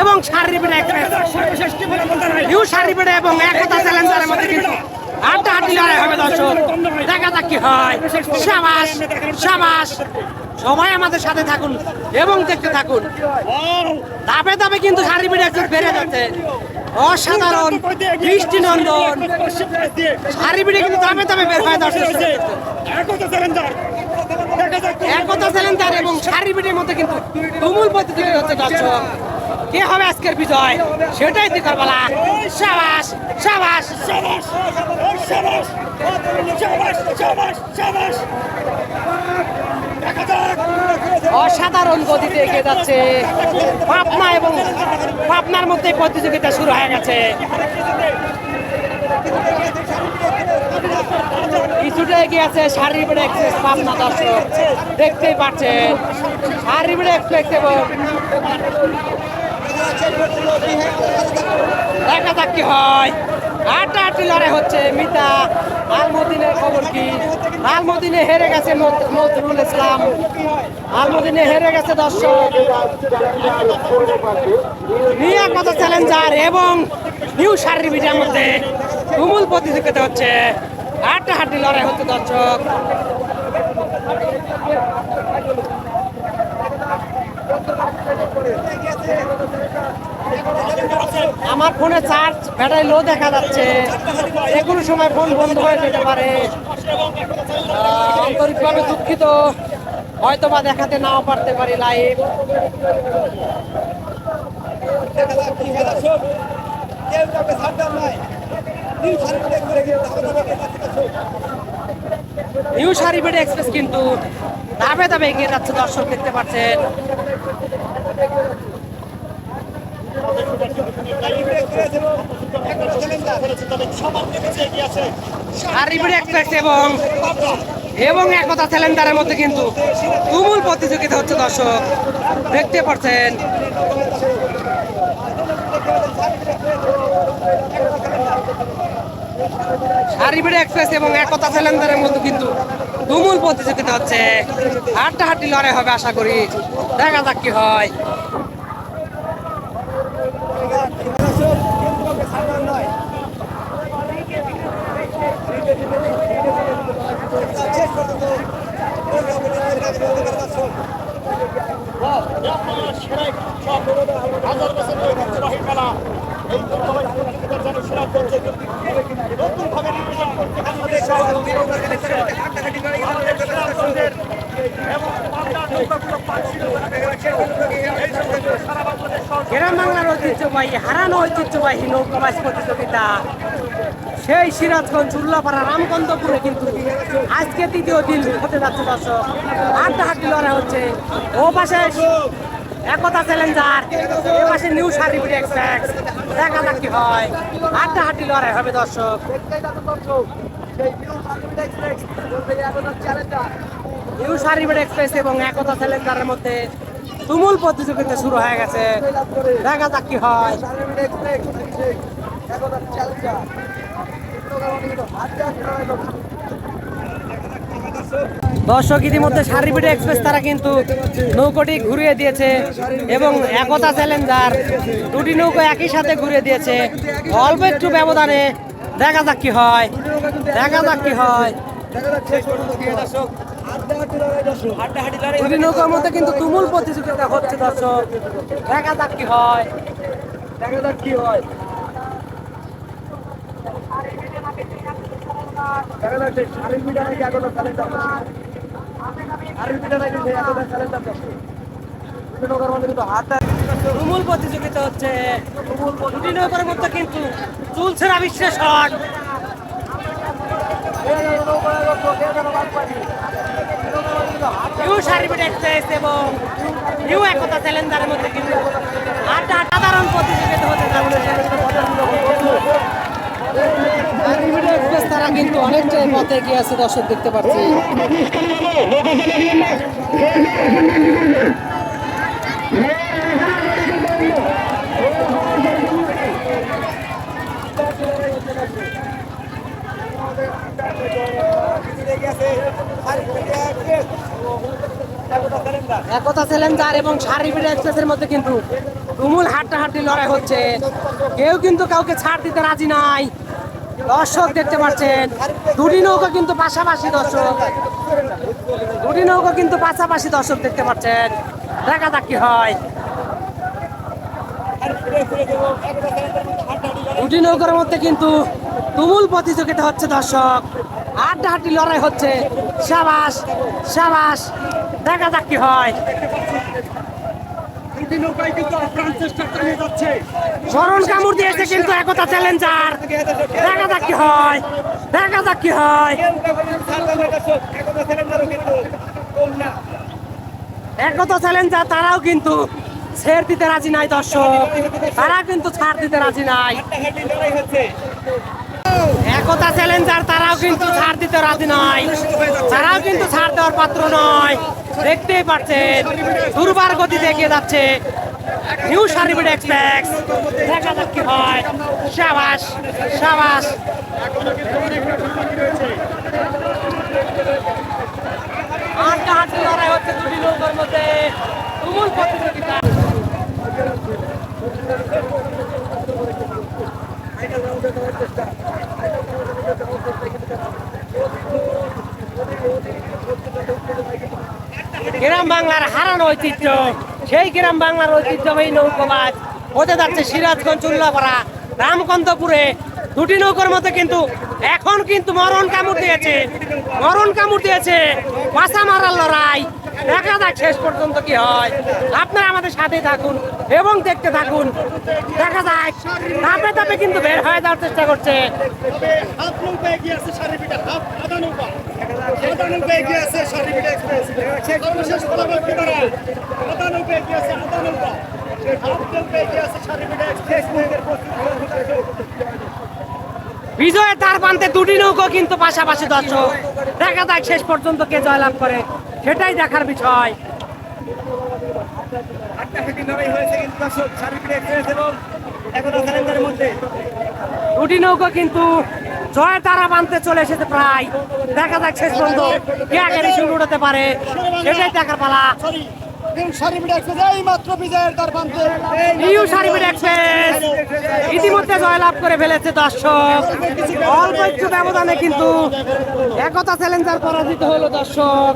এবং শারীরিক express new শারীরিক এবং একতা চ্যালেঞ্জারের মধ্যে কিন্তু আড্ডা হাড্ডি লড়াই হবে, দর্শক। দেখা যাক কি হয়। সাবাস সাবাস। সবাই আমাদের সাথে থাকুন এবং দেখতে থাকুন। ধাপে ধাপে কিন্তু শারীরিক এক্সপ্রেস বেড়ে যাচ্ছে। অসাধারণ বৃষ্টি নন্দন শারীরিক কিন্তু ধাপে ধাপে বের হয়, দর্শক। এবং মধ্যে কিন্তু প্রতিযোগিতা কে হবে আজকের বিজয়? সেটাই দিকার বলা সাবাস সাবাস অসাধারণ গতিতে এগিয়ে যাচ্ছে। পাবনা এবং পাবনার মধ্যে প্রতিযোগিতা শুরু হয়ে গেছে। কিছুটা এগিয়ে আছে শারীরিক এক্সপ্রেস পাবনা দর্শক। দেখতেই পাচ্ছেন শারীরিক এক্সপ্রেস দেখা যাক কি হয়। আটটা আটটি লড়াই হচ্ছে, মিতা আলমদিনের খবর কি? আলমদিনে হেরে গেছে নজরুল ইসলাম। আলমদিনে হেরে গেছে দর্শক। নিয়ে কত চ্যালেঞ্জার এবং নিউ শারীরিকের মধ্যে তুমুল প্রতিযোগিতা হচ্ছে। আটটা হাড্ডি লড়াই হচ্ছে, দর্শক। আমার ফোনে চার্জ ব্যাটারি লো দেখা যাচ্ছে। যে কোনো সময় ফোন বন্ধ হয়ে যেতে পারে। আন্তরিকভাবে দুঃখিত। হয়তো বা দেখাতে নাও পারতে পারি লাইভ নিউ শাড়িবেড এক্সপ্রেস কিন্তু ধাপে ধাপে এগিয়ে যাচ্ছে, দর্শক দেখতে পাচ্ছেন। এবং এবং একতা চ্যালেঞ্জারের মধ্যে কিন্তু তুমুল প্রতিযোগিতা হচ্ছে, দর্শক। দেখতে পাচ্ছেন। শাড়িবেড়ে এক্সপ্রেস এবং একতা চ্যালেঞ্জারের মধ্যে কিন্তু তুমুল প্রতিযোগিতা হচ্ছে। হাড্ডা হাড্ডি লড়াই হবে আশা করি। দেখা যাক কি হয়। গ্রাম বাংলার ঐতিহ্যবাহী, হারানো ঐতিহ্যবাহী নৌকাবাস প্রতিযোগিতা। সেই সিরাজগঞ্জ, উল্লাপাড়া রামকান্তপুরে কিন্তু আজকে তৃতীয় দিন হতে যাচ্ছে দর্শক। হাড্ডা হাড্ডি লড়াই হচ্ছে। ও পাশে একতা চ্যালেঞ্জার, এ পাশে নিউ সার্টিফিকেট দেখা যাক কি হয়। হাড্ডা হাড্ডি লড়াই হবে দর্শক। নিউ সার্টিফিকেট এক্সপ্রেস এবং একতা চ্যালেঞ্জারের মধ্যে তুমুল প্রতিযোগিতা শুরু হয়ে গেছে। দেখা যাক কি হয় দর্শক ইতিমধ্যে সারিপিটে এক্সপ্রেস তারা কিন্তু নৌকোটি ঘুরিয়ে দিয়েছে এবং একতা চ্যালেঞ্জার দুটি নৌকো একই সাথে ঘুরিয়ে দিয়েছে। অল্প একটু ব্যবধানে দেখা যাক কি হয়। দেখা যাক কি হয়। দুটি নৌকার মধ্যে কিন্তু তুমুল প্রতিযোগিতা হচ্ছে দর্শক। দেখা যাক কি হয়। দেখা যাক কি হয়। তুমুল প্রতিযোগিতা হচ্ছে। দুটি নৌকার মধ্যে কিন্তু চলছে না বিশ্লেষণ এবং নিউ একতা চ্যালেঞ্জারের মধ্যে কিন্তু আটটা সাধারণ প্রতিযোগিতা হতে যাচ্ছে সার্ভিট এক্সপ্রেস তারা কিন্তু অনেকটাই পথে এগিয়ে আছে দর্শক, দেখতে পাচ্ছি। একতা চ্যালেঞ্জার এবং সার্ভিট এক্সপ্রেসের মধ্যে কিন্তু তুমুল হাড্ডাহাড্ডি লড়াই হচ্ছে। কেউ কিন্তু কাউকে ছাড় দিতে রাজি নাই। দর্শক দেখতে পাচ্ছেন, দুটি নৌকা কিন্তু পাশাপাশি দর্শক। দুটি নৌকা কিন্তু পাশাপাশি দর্শক দেখতে পাচ্ছেন। দেখা যাক কি হয়। দুটি নৌকার মধ্যে কিন্তু তুমুল প্রতিযোগিতা হচ্ছে দর্শক। হাড্ডাহাড্ডি লড়াই হচ্ছে। সাবাস সাবাস। দেখা যাক কি হয়। নৌকায় কিন্তু আপ্রাণ চেষ্টা চালিয়ে যাচ্ছে। স্মরণ কামড় দিয়েছে কিন্তু একতা চ্যালেঞ্জার দেখা যাক কি হয়। দেখা যাক কি হয়। একতা চ্যালেঞ্জার তারাও কিন্তু ছেড় দিতে রাজি নাই দর্শক। তারা কিন্তু ছাড় দিতে রাজি নাই। একতা চ্যালেঞ্জার তারাও কিন্তু ছাড় দিতে রাজি নয় তারাও কিন্তু ছাড় দেওয়ার পাত্র নয়। দেখতেই পাচ্ছেন, দুর্বার গতি এগিয়ে যাচ্ছে নিউ সার্টিফিকেট এক্সপ্রেস। দেখা যাক কি হয়। সাবাস সাবাস। আটটা তুমুল প্রতিযোগিতা। গ্রাম বাংলার হারানো ঐতিহ্য। সেই গ্রাম বাংলার ঐতিহ্যবাহী নৌকোবাজ হতে যাচ্ছে সিরাজগঞ্জ উল্লাপাড়া। রামকান্তপুরে দুটি নৌকার মধ্যে কিন্তু এখন কিন্তু মরণ কামড় দিয়েছে। মরণ কামড় দিয়েছে। মাসা মারার লড়াই। দেখা যাক শেষ পর্যন্ত কি হয়। আপনারা আমাদের সাথে থাকুন এবং দেখতে থাকুন। দেখা যাক। ধাপে ধাপে কিন্তু বের হয়ে যাওয়ার চেষ্টা করছে। বিজয়ের তার প্রান্তে দুটি নৌকো কিন্তু পাশাপাশি দর্শক দেখা যাক শেষ পর্যন্ত কে জয়লাভ করে। সেটাই দেখার বিষয়। দুটি নৌকো কিন্তু জয় তারা বানতে চলে এসেছে প্রায়। দেখা যাক শেষ পর্যন্ত কে আগে রেসিং উঠাতে পারে। সেটাই দেখার পালা। ইতিমধ্যে জয়লাভ করে ফেলেছে দর্শক। অল্প একটু ব্যবধানে কিন্তু একতা চ্যালেঞ্জার পরাজিত হলো দর্শক।